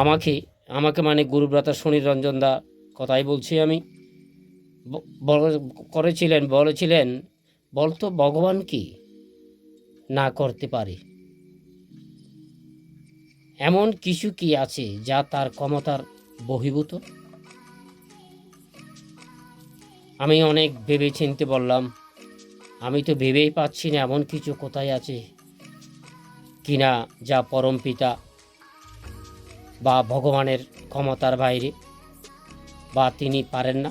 আমাকে আমাকে মানে গুরুব্রতা শনি রঞ্জন দা কথাই বলছি আমি। করেছিলেন, বলেছিলেন বলতো ভগবান কি না করতে পারে? এমন কিছু কি আছে যা তার ক্ষমতার বহির্ভূত? আমি অনেক ভেবে চিনতে বললাম, আমি তো ভেবেই পাচ্ছি না এমন কিছু কোথায় আছে কিনা যা পরম পিতা বা ভগবানের ক্ষমতার বাইরে, বা তিনি পারেন না।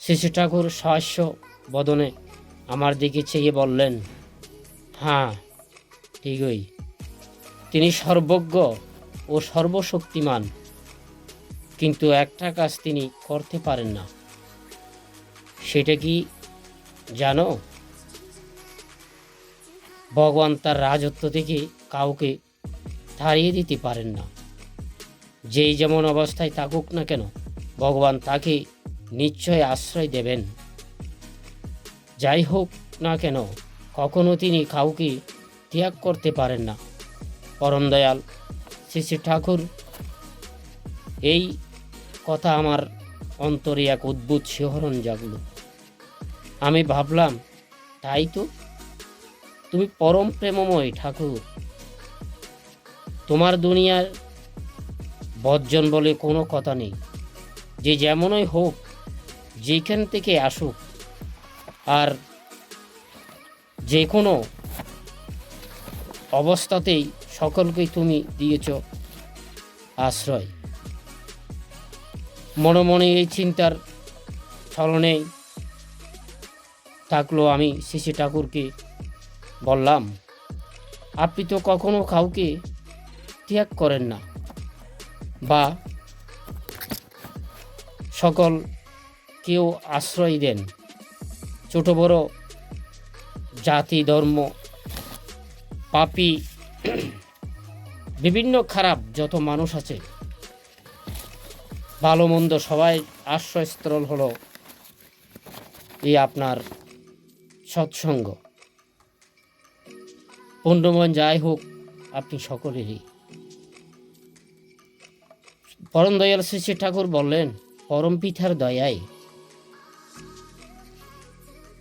শিশু ঠাকুর সহাস্য বদনে আমার দিকে চেয়ে বললেন হ্যাঁ ঠিকই। তিনি সর্বজ্ঞ ও সর্বশক্তিমান, কিন্তু একটা কাজ তিনি করতে পারেন না। সেটা কি জানো? ভগবান তার রাজত্ব থেকে কাউকে তাড়িয়ে দিতে পারেন না। যেই যেমন অবস্থায় থাকুক না কেন, ভগবান তাকে নিশ্চয় আশ্রয় দেবেন। যাই হোক না কেন, কখনো তিনি কাউকে ত্যাগ করতে পারেন না। পরম দয়াল শ্রী শ্রী ঠাকুর, এই কথা আমার অন্তরে এক অদ্ভুত শিহরণ জাগল। আমি ভাবলাম, তাই তো? তুমি পরম প্রেমময় ঠাকুর। তোমার দুনিয়ার বর্জন বলে কোনো কথা নেই। যে যেমনই হোক, যেখান থেকে আসুক, আর যে কোনো অবস্থাতেই সকলকেই তুমি দিয়েছ আশ্রয়। মনে মনে এই চিন্তার ছলনেই থাকল আমি শিশি ঠাকুরকে বললাম, আপনি তো কখনো কাউকে ত্যাগ করেন না বা সকল কেউ আশ্রয় দেন। ছোট, বড় জাতি, ধর্ম, পাপি, বিভিন্ন খারাপ যত মানুষ আছে, ভালো, মন্দ, সবাই আশ্রয়স্থল হলো এই আপনার সৎসঙ্গ। পুণ্যমন যাই হোক, আপনি সকলেরই পরম দয়াল শ্রী ঠাকুর বললেন, পরম পিঠার দয়ায়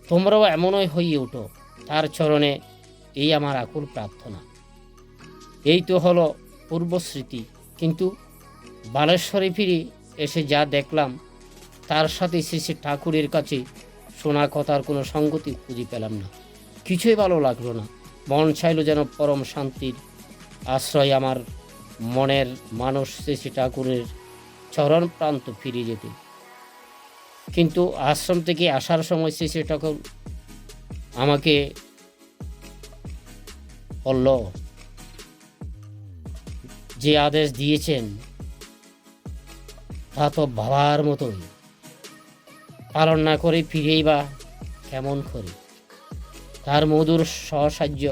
তোমরাও এমনই হয়ে উঠো, তার চরণে এই আমার আকুল প্রার্থনা। এই তো হলো পূর্বস্মৃতি, কিন্তু বালেশ্বরে ফিরে এসে যা দেখলাম, তার সাথে শ্রী শ্রী ঠাকুরের কাছে শোনা কথার কোনো সঙ্গতি খুঁজে পেলাম না। কিছুই ভালো লাগল না। মন চাইল যেন পরম শান্তির আশ্রয় আমার মনের মানুষ শ্রী ঠাকুরের চরণ প্রান্ত ফিরে যেতে। কিন্তু আশ্রম থেকে আসার সময় শ্রী শ্রী ঠাকুর আমাকে বলল, যে আদেশ দিয়েছেন তা তো ভাবার মতোই। পালন না করে ফিরেই বা কেমন করে? তার মধুর সহসাহ্য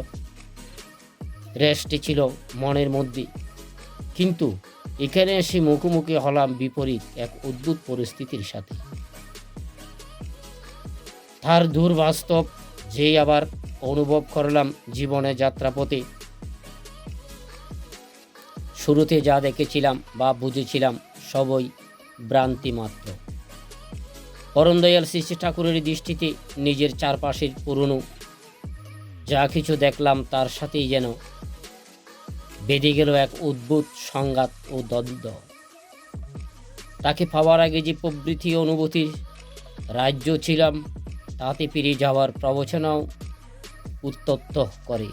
রেস্টে ছিল মনের মধ্যে। কিন্তু এখানে এসে মুখোমুখি হলাম বিপরীত এক অদ্ভুত পরিস্থিতির সাথে। তার দূর বাস্তব যেই আবার অনুভব করলাম জীবনে যাত্রাপথে। শুরুতে যা দেখেছিলাম বা বুঝেছিলাম সবই ভ্রান্তি মাত্র। পরম দয়াল শ্রী শ্রী ঠাকুরের দৃষ্টিতে নিজের চারপাশের পুরনো যা কিছু দেখলাম তার সাথেই যেন বেঁধে গেল এক অদ্ভুত সংঘাত ও দ্বন্দ্ব। তাকে পাওয়ার আগে যে প্রবৃতি অনুভূতির রাজ্য ছিলাম, তাতে ফিরে যাওয়ার প্রবচনাও উত্তপ্ত করে।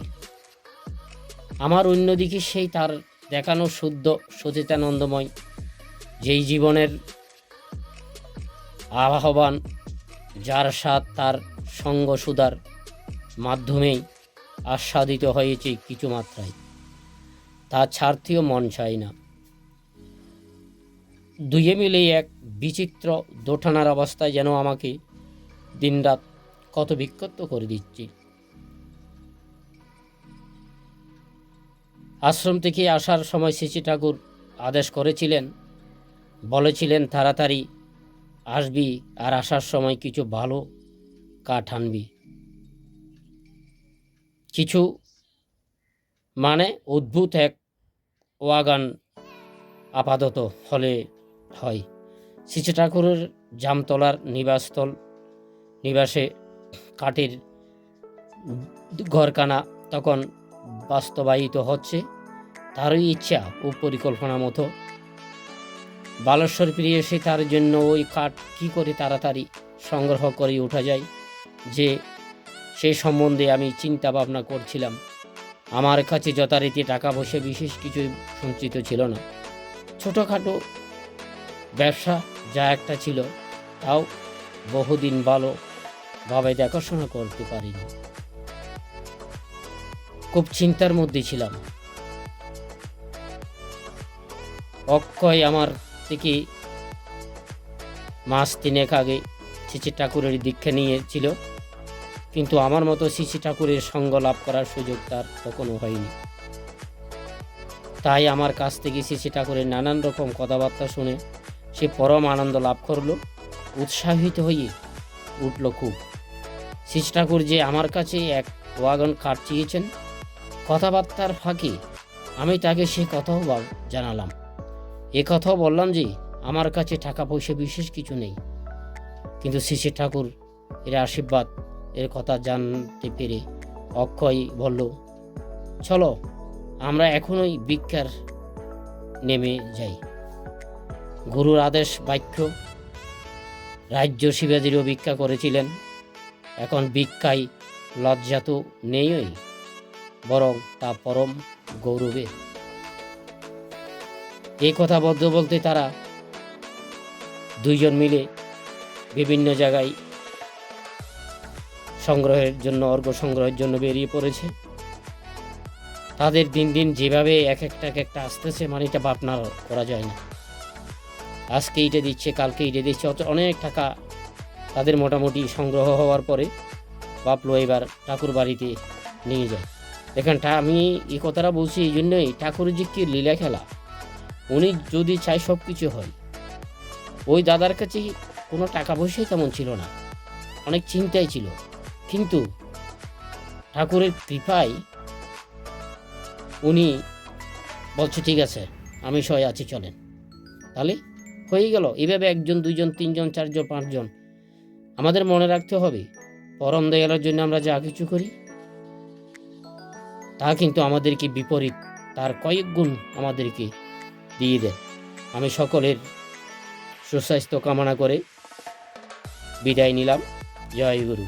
আমার অন্যদিকে সেই তার দেখানো শুদ্ধ সচেতানন্দময়, যেই জীবনের আহ্বান, যার স্বাদ তার সঙ্গ সুদার মাধ্যমেই আস্বাদিত হয়েছে কিছু মাত্রায়। তা ছাড়তেও মন চায় না। দুয়ে মিলে এক বিচিত্র দোটানার অবস্থায় যেন আমাকে দিনরাত কত বিক্ষত করে দিচ্ছে। আশ্রম থেকে আসার সময় শ্রী ঠাকুর আদেশ করেছিলেন, বলেছিলেন, তাড়াতাড়ি আসবি আর আসার সময় কিছু ভালো কাঠ আনবি। কিছু মানে অদ্ভুত এক ওয়াগান আপাতত হলে হয়। শ্রী ঠাকুরের জামতলার নিবাসস্থল, নিবাসে কাঠের ঘরখানা তখন বাস্তবায়িত হচ্ছে। তারই ইচ্ছা ও পরিকল্পনা মতো। বালেশ্বর ফিরে এসে তার জন্য ওই কাঠ কী করে তাড়াতাড়ি সংগ্রহ করে ওঠা যায়, যে সে সম্বন্ধে আমি চিন্তা ভাবনা করছিলাম। আমার কাছে যথারীতি টাকা পয়সা বিশেষ কিছু সঞ্চিত ছিল না। ছোটোখাটো ব্যবসা যা একটা ছিল, তাও বহুদিন ভালোভাবে দেখাশোনা করতে পারিনি। খুব চিন্তার মধ্যে ছিলাম। অক্ষয় আমার থেকে মাস তিনেক আগে শিশি ঠাকুরের দীক্ষা নিয়েছিল। কিন্তু আমার মতো শিশি ঠাকুরের সঙ্গ লাভ করার সুযোগ তার কখনো হয়নি। তাই আমার কাছ থেকে শিশি ঠাকুরের নানান রকম কথাবার্তা শুনে সে পরম আনন্দ লাভ করল, উৎসাহিত হয়ে উঠল খুব। শিশি ঠাকুর যে আমার কাছে এক ওয়াগন কাঠ চেয়েছেন, কথাবার্তার ফাঁকে আমি তাকে সে কথাও জানালাম। এ কথাও বললাম যে, আমার কাছে টাকা পয়সা বিশেষ কিছু নেই। কিন্তু শিশির ঠাকুর এর আশীর্বাদ এর কথা জানতে পেরে অক্ষয় বলল, চলো, আমরা এখনই ভিক্ষার নেমে যাই। গুরুর আদেশ বাক্য, রাজ্য শিবাজিরও ভিক্ষা করেছিলেন, এখন ভিক্ষায় লজ্জা তো নেইই বরং তা পরম গৌরবে। এই কথা বলতে বলতে তারা দুইজন মিলে বিভিন্ন জায়গায় সংগ্রহের জন্য, অর্ঘ সংগ্রহের জন্য বেরিয়ে পড়েছে। তাদের দিন দিন যেভাবে এক একটা এক একটা আসতেছে মানে এটা ভাবনা করা যায় না। আজকে এইটা দিচ্ছে, কালকে এইটা দিচ্ছে, অত অনেক টাকা তাদের মোটামুটি সংগ্রহ হওয়ার পরে বাপলো এবার ঠাকুর বাড়িতে নিয়ে যায়। দেখেন আমি এই কথাটা বলছি এই জন্যই ঠাকুরের যে কি লীলা খেলা, উনি যদি চায় সব কিছু হয়, ওই দাদার কাছে কোনো টাকা পয়সাই তেমন ছিল না, অনেক চিন্তাই ছিল। কিন্তু ঠাকুরের কৃপায় উনি বলছে, ঠিক আছে, আমি সবাই আছি, চলেন। তাহলে হয়ে গেল। এভাবে একজন, দুইজন, তিনজন, চারজন, পাঁচজন, আমাদের মনে রাখতে হবে, পরম দয়ালের জন্য আমরা যা কিছু করি, তা কিন্তু আমাদেরকে বিপরীত, তার কয়েক গুণ আমাদেরকে দিয়ে দেন। আমি সকলের সুস্বাস্থ্য কামনা করে বিদায় নিলাম। জয় গুরু।